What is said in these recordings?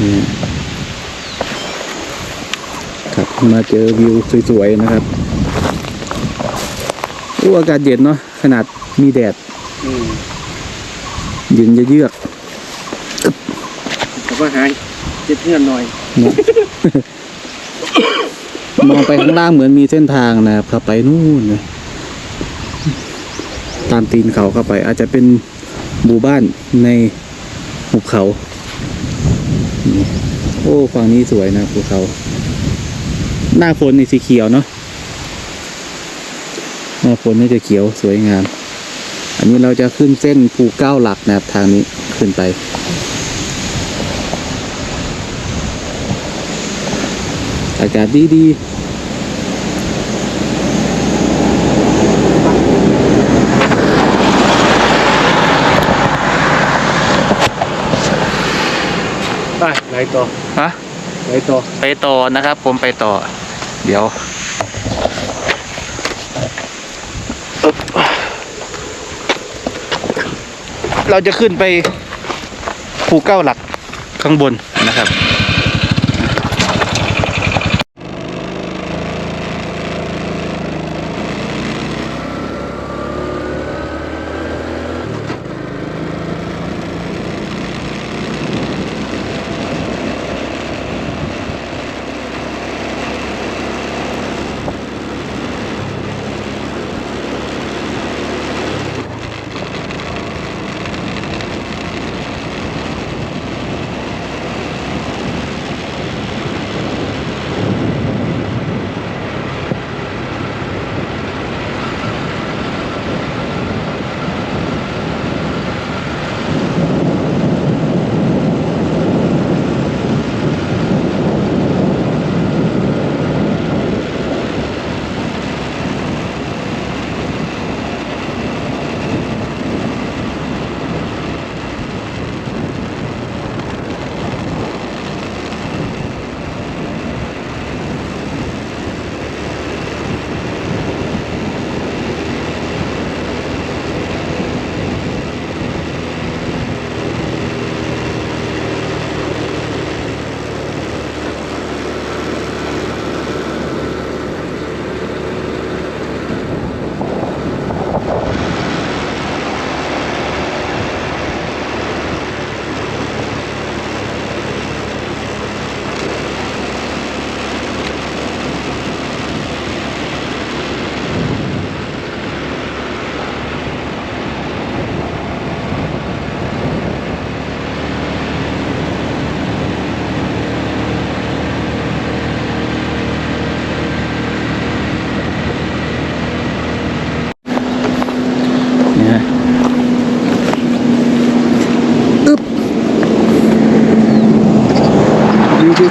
นี่ครับมาเจอวิวสวยๆนะครับโอ้อากาศเย็นเนาะขนาดมีแดดอืมเย็นเยือกผมว่าหายเจ็บเพื่อนหน่อยๆเนาะมองไปข้างล่างเหมือนมีเส้นทางนะครับเข้าไปนู่นนะตามตีนเขาเข้าไป อาจจะเป็นหมู่บ้านในหุบเขานี่ โอ้ฝั่งนี้สวยนะภูเขา หน้าฝนนี่สีเขียวเนาะหน้าฝนนี่จะเขียวสวยงาม อันนี้เราจะขึ้นเส้นภูเก้าหลักนะครับทางนี้ขึ้นไปอากาศดีดี ไปไหนต่อๆฮะไหนต่อไปต่อนะครับผมไปต่อ เดี๋ยวอึ๊บเราจะขึ้นไปภูเก้าหลักข้างบนนะครับ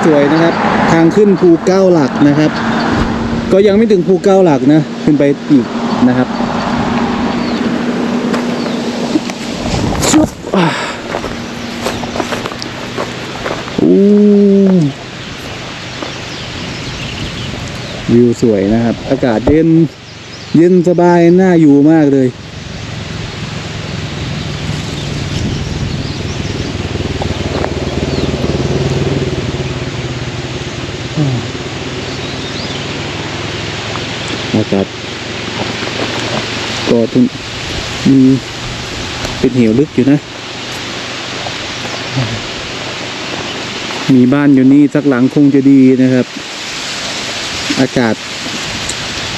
สวยๆนะครับ ทางขึ้นภูเก้าหลักนะครับ ก็ยังไม่ถึงภูเก้าหลักนะ ขึ้นไปอีกนะครับชุบอู้วิวสวยนะครับ อากาศเย็น เย็นสบายน่าอยู่มากเลย อากาศก็ถึงมีเป็นเหวลึกอยู่นะ มีบ้านอยู่นี่สักหลังคงจะดีนะครับ อากาศ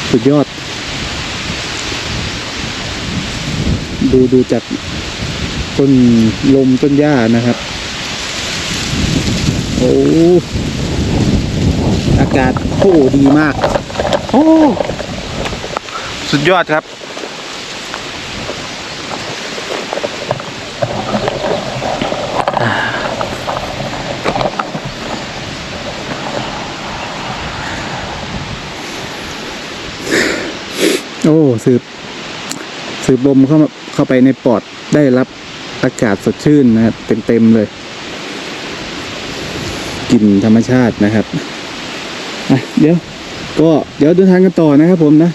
สุดยอด ดูดูจากต้นลมต้นหญ้านะครับ โอ้ อากาศโอ้ดีมาก โอ้ สุดยอดครับ โอ้สืบสืบลมเข้ามาเข้าไปในปอดได้รับอากาศสดชื่นนะครับเต็มๆเลยกลิ่นธรรมชาตินะครับเดี๋ยว ก็เดี๋ยวเดินทางกันต่อนะครับผมนะ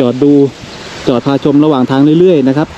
จอดดูจอดพาชมระหว่างทางเรื่อยๆนะครับ